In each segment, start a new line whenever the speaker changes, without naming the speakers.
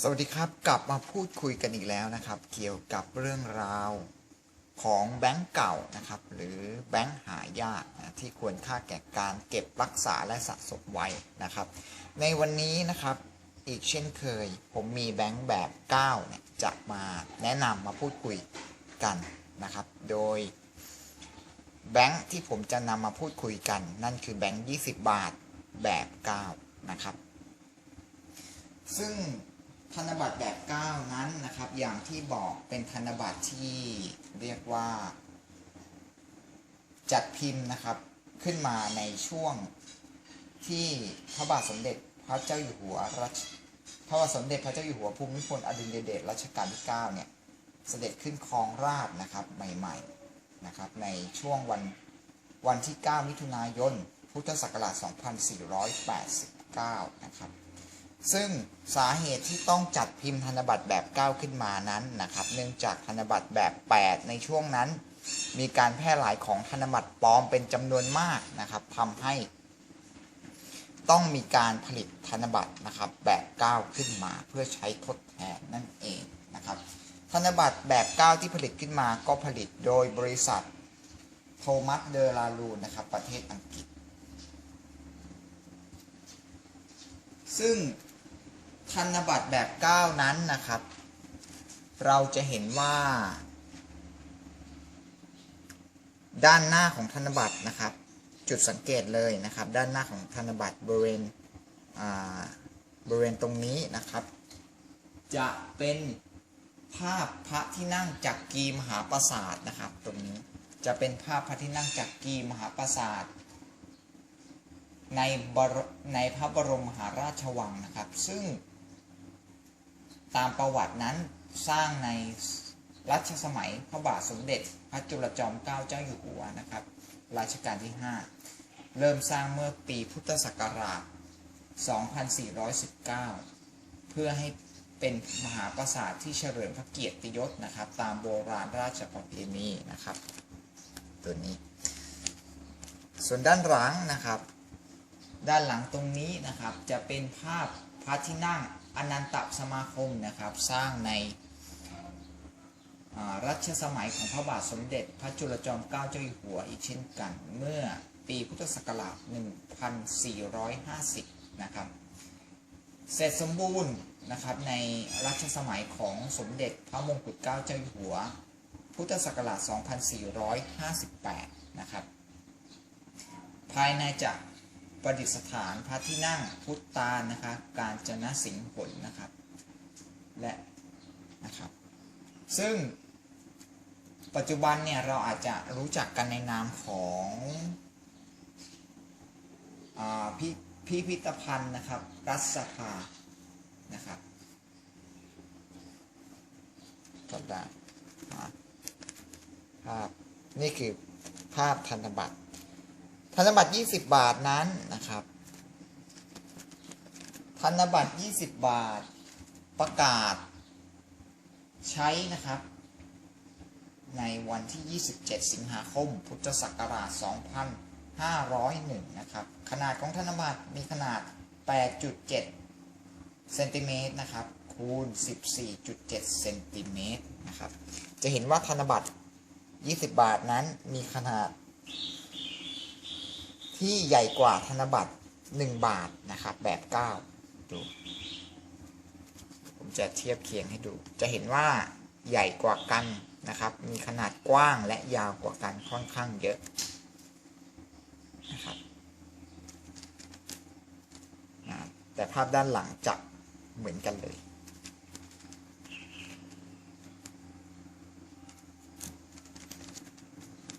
สวัสดีครับ กลับมาพูดคุยกันอีกแล้วนะครับ เกี่ยวกับเรื่องราวของแบงก์เก่านะครับ หรือแบงก์หายากนะที่ควรค่าแก่การเก็บรักษาและสะสมไว้นะครับ ในวันนี้นะครับอีกเช่นเคย ผมมีแบงก์แบบ9เนี่ยจะมาแนะนำมาพูดคุยกันนะครับ โดยแบงก์ที่ผมจะนำมาพูดคุยกัน นั่นคือแบงก์20 บาทแบบ 9 นะครับ ซึ่ง ธนบัตรแบบ 9 นั้นนะครับ อย่างที่บอกเป็นธนบัตรที่เรียกว่า จัดพิมพ์นะครับขึ้นมาในช่วงที่พระบาทสมเด็จพระเจ้าอยู่หัวรัชพระบาทสมเด็จพระเจ้าอยู่หัวภูมิพลอดุลยเดชรัชกาลที่ 9 เนี่ย เสด็จขึ้นครองราชนะครับใหม่ๆนะครับในช่วงวันวันที่ 9 มิถุนายน พุทธศักราช 2489 นะครับ ซึ่งสาเหตุที่ต้องจัดพิมพ์ธนบัตรแบบ 9 ขึ้นมานั้นนะครับ เนื่องจากธนบัตรแบบ 8 ในช่วงนั้น มีการแพร่หลายของธนบัตรปลอมเป็นจำนวนมากนะครับทำให้ ต้องมีการผลิตธนบัตรนะครับแบบ 9 ขึ้นมา เพื่อใช้ทดแทนนั่นเองนะครับ ธนบัตรแบบ 9 ที่ผลิตขึ้นมาก็ผลิตโดยบริษัทโทมัสเดลาลูนะครับประเทศอังกฤษซึ่ง ธนบัตรแบบ9นั้นนะครับ เราจะเห็นว่า ด้านหน้าของธนบัตรนะครับ จุดสังเกตเลยนะครับ ด้านหน้าของธนบัตรบริเวณบริเวณตรงนี้นะครับ จะเป็นภาพพระที่นั่งจักกีมหาปราสาทนะครับ ตรงนี้จะเป็นภาพพระที่นั่งจักกีมหาปราสาทในในพระบรมมหาราชวังนะครับ ซึ่ง ตามประวัตินั้นสร้างในรัชสมัยพระบาทสมเด็จ พระจุลจอมเกล้าเจ้าอยู่หัวนะครับรัชกาลที่ 5 เริ่มสร้างเมื่อปีพุทธศักราช 2419 เพื่อให้เป็นมหาปราสาทที่เฉลิมพระเกียรติยศนะครับ ตามโบราณราชประเพณีนะครับ ตัวนี้ ส่วนด้านหลังนะครับ ด้านหลังตรงนี้นะครับจะเป็นภาพพระที่นั่ง อนันตสมาคมนะครับ สร้างในรัชสมัยของพระบาทสมเด็จพระจุลจอมเกล้าเจ้าอยู่หัวอีกเช่นกัน เมื่อปีพุทธศักราช 1450 นะครับ เสร็จสมบูรณ์นะครับในรัชสมัยของสมเด็จพระมงกุฎเกล้าเจ้าอยู่หัว พุทธศักราช 2458 นะครับ ภายในจะ ประดิษฐานพระที่นั่งพุทธานะคะ การจนะสิงห์ผลนะครับ และนะครับ ซึ่งปัจจุบันเนี่ยเราอาจจะรู้จักกันในนามของอาพิพิพิธภัณฑ์นะครับ รัฐสภานะครับก็ได้ภาพนี่คือภาพธนบัตร ธนบัตร20 บาทนั้นนะครับ ธนบัตร20 บาท ประกาศ ใช้นะครับ ในวันที่ 27 สิงหาคม พุทธศักราช 2501 นะครับ ขนาดของธนบัตรมีขนาด 8.7 เซนติเมตรนะครับ คูณ 14.7 เซนติเมตรนะครับ จะเห็นว่าธนบัตร 20 บาทนั้นมีขนาด ที่ใหญ่กว่าธนบัตร 1 บาทนะครับ แบบ 9 ดู ผมจะเทียบเคียงให้ดู จะเห็นว่าใหญ่กว่ากันนะครับ มีขนาดกว้างและยาวกว่ากันค่อนข้างเยอะนะครับแต่ภาพด้านหลังจะเหมือนกันเลย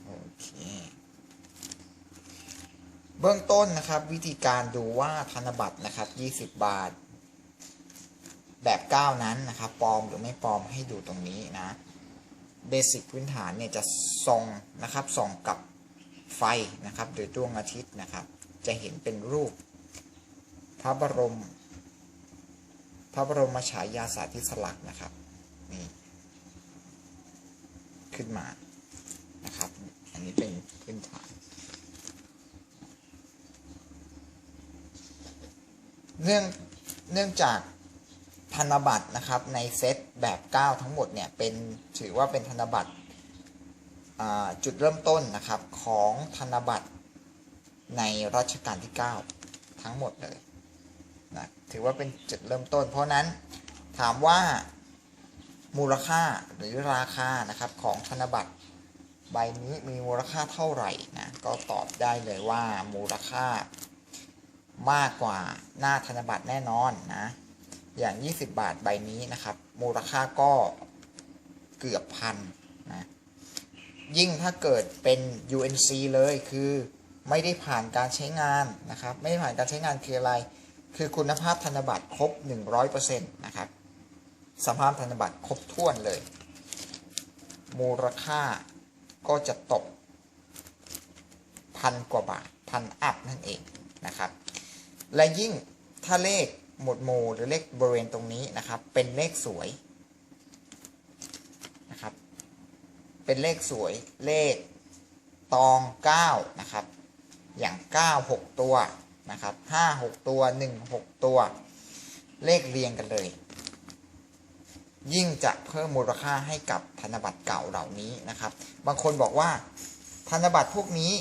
โอเค เบื้องต้นนะครับ วิธีการดูว่าธนบัตรนะครับ 20 บาท แบบ 9 นั้นนะครับปลอมหรือไม่ปลอมให้ดูตรงนี้นะเบสิกพื้นฐานเนี่ยจะส่องนะครับส่องกับไฟนะครับหรือดวงอาทิตย์นะครับ จะเห็นเป็นรูป พระบรม พระบรมฉายาสาธิสลักษณ์นะครับนี่ขึ้นมานะครับ อันนี้เป็นพื้นฐาน เนื่องเนื่องจากธนบัตรนะครับในเซตแบบ 9 ทั้งหมดเนี่ยเป็นถือว่าเป็นธนบัตรจุดเริ่มต้นนะครับของธนบัตรในรัชกาลที่ 9 ทั้งหมดเลยนะถือว่าเป็นจุดเริ่มต้น เพราะนั้นถามว่ามูลค่าหรือราคานะครับของธนบัตรใบนี้มีมูลค่าเท่าไหร่นะก็ตอบได้เลยว่ามูลค่า มากกว่าหน้าธนบัตรแน่นอนนะ อย่าง 20 บาทใบนี้นะครับ มูลค่าก็เกือบพันนะยิ่งถ้าเกิดเป็น UNC เลยคือไม่ได้ผ่านการใช้งานนะครับ ไม่ได้ผ่านการใช้งานคืออะไร คือคุณภาพธนบัตรครบ 100%นะครับสภาพธนบัตรครบถ้วนเลย มูลค่าก็จะตกพันกว่าบาทพันอัพนั่นเองนะครับ และยิ่งถ้าเลขหมวดหมู่หรือเลขบริเวณตรงนี้นะครับ เป็นเลขสวยนะครับ เป็นเลขสวยเลขตอง 9 นะครับ อย่าง 9 6 ตัวนะครับ 5 6 ตัว 1 6 ตัว เลขเรียงกันเลย ยิ่งจะเพิ่มมูลค่าให้กับธนบัตรเก่าเหล่านี้นะครับ บางคนบอกว่าธนบัตรพวกนี้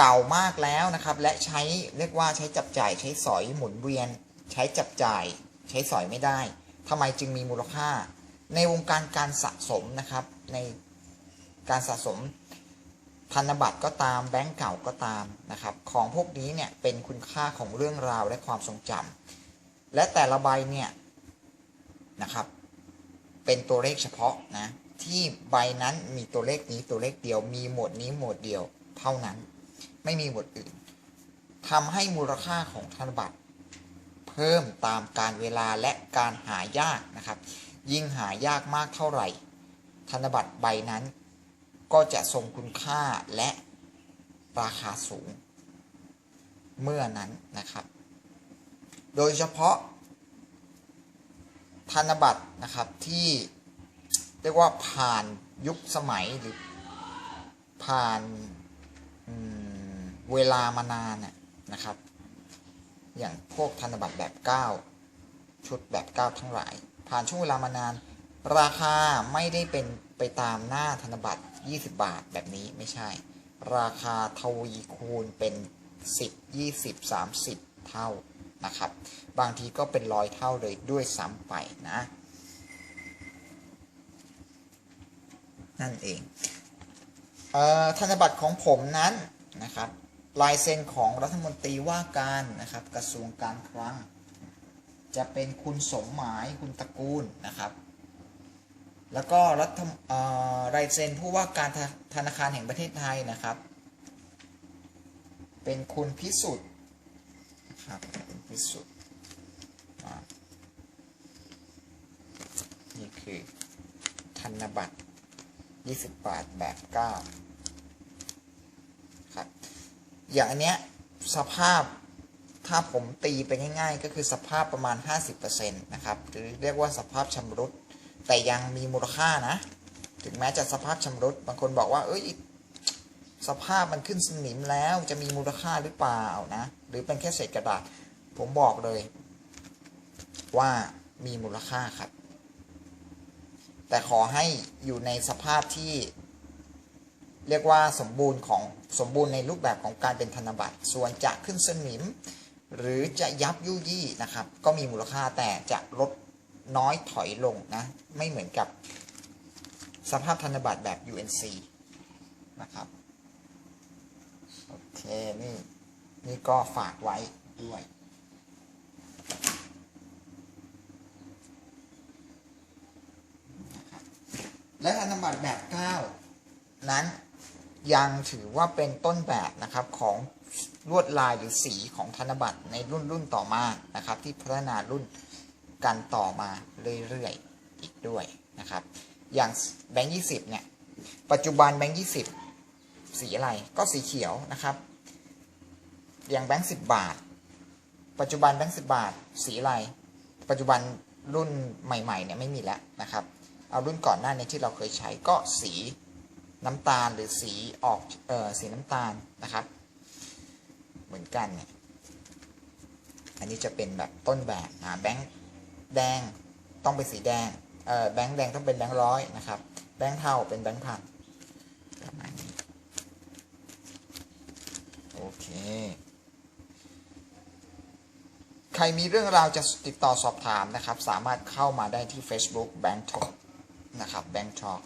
เก่ามากแล้วนะครับ และใช้เรียกว่าใช้จับจ่ายใช้สอยหมุนเวียน ใช้จับจ่าย ใช้สอยไม่ได้ทำไมจึงมีมูลค่า ในวงการการสะสมนะครับ ในการสะสมธนบัตรก็ตามแบงก์เก่าก็ตามนะครับ ของพวกนี้เนี่ยเป็นคุณค่าของเรื่องราวและความทรงจำและแต่ละใบเนี่ยนะครับ เป็นตัวเลขเฉพาะนะที่ใบนั้นมีตัวเลขนี้ตัวเลขเดียวมีหมวดนี้หมวดเดียวเท่านั้น ไม่มีหมวดอื่นทำให้มูลค่าของธนบัตร เพิ่มตามการเวลาและการหายากนะครับ ยิ่งหายากมากเท่าไหร่ ธนบัตรใบนั้น ก็จะทรงคุณค่าและราคาสูง เมื่อนั้นนะครับ โดยเฉพาะ ธนบัตรนะครับที่เรียกว่าผ่านยุคสมัยหรือผ่านอืม เวลามานานน่ะนะครับ อย่างพวกธนบัตรแบบ 9 ชุดแบบ 9 ทั้งหลาย ผ่านช่วงเวลามานาน ราคาไม่ได้เป็นไปตามหน้าธนบัตร 20 บาทแบบนี้ไม่ใช่ ราคาทวีคูณเป็น 10 20 30 เท่านะครับ บางทีก็เป็นร้อยเท่าเลยด้วยซ้ำไปนะ นั่นเองเออธนบัตรของผมนั้นนะครับ ลายเซ็นของรัฐมนตรีว่าการนะครับ กระทรวงการคลัง จะเป็นคุณสมหมายคุณตระกูลนะครับ แล้วก็รัฐลายเซ็นผู้ว่าการธธนาคารแห่งประเทศไทยนะครับ เป็นคุณพิสุทธิ์นะครับพิสุทธิ์นี่คือธนบัตร 20 บาทแบบ 9 อย่างอันเนี้ยสภาพถ้าผมตีไปง่ายๆ ก็คือสภาพประมาณ 50%นะครับหรือเรียกว่าสภาพชำรุด แต่ยังมีมูลค่านะ ถึงแม้จะสภาพชำรุด บางคนบอกว่า เอ้ยสภาพมันขึ้นสนิมแล้วจะมีมูลค่าหรือเปล่านะ หรือเป็นแค่เศษกระดาษ ผมบอกเลย ว่ามีมูลค่าครับ แต่ขอให้อยู่ในสภาพที่ เรียกว่าสมบูรณ์ของสมบูรณ์ในรูปแบบของการเป็นธนบัตร ส่วนจะขึ้นสนิม หรือจะยับยุยี่นะครับ ก็มีมูลค่าแต่จะลดน้อยถอยลงนะ ไม่เหมือนกับสภาพธนบัตรแบบ UNC นะครับ โอเค นี่ นี่ก็ฝากไว้ด้วยและธนบัตรแบบ 9 นั้น ยังถือว่าเป็นต้นแบบนะครับของลวดลายหรือสีของธนบัตรในรุ่นรุ่นต่อมานะครับ ที่พัฒนารุ่นกันต่อมาเรื่อยๆอีกด้วยนะครับ อย่างแบงค์ยี่สิบเนี่ยปัจจุบันแบงค์ยี่สิบสีอะไรก็สีเขียวนะครับ อย่างแบงค์สิบบาท ปัจจุบันแบงค์สิบบาท สีอะไร ปัจจุบันรุ่นใหม่ๆเนี่ยไม่มีแล้วนะครับ เอารุ่นก่อนหน้านี้ที่เราเคยใช้ก็สี น้ำตาลหรือสีออกเออสีน้ำตาลนะครับ เหมือนกันเนี่ยอันนี้จะเป็นแบบต้นแบบอ่าแบงค์แดงต้องเป็นสีแดงเออแบงค์แดงต้องเป็นแบงค์ร้อยนะครับ แบงค์เทาเป็นแบงค์พันประมาณนี้โอเค ใครมีเรื่องราวจะติดต่อสอบถามนะครับ สามารถเข้ามาได้ที่ Facebook Bank Talk นะครับ Bank Talk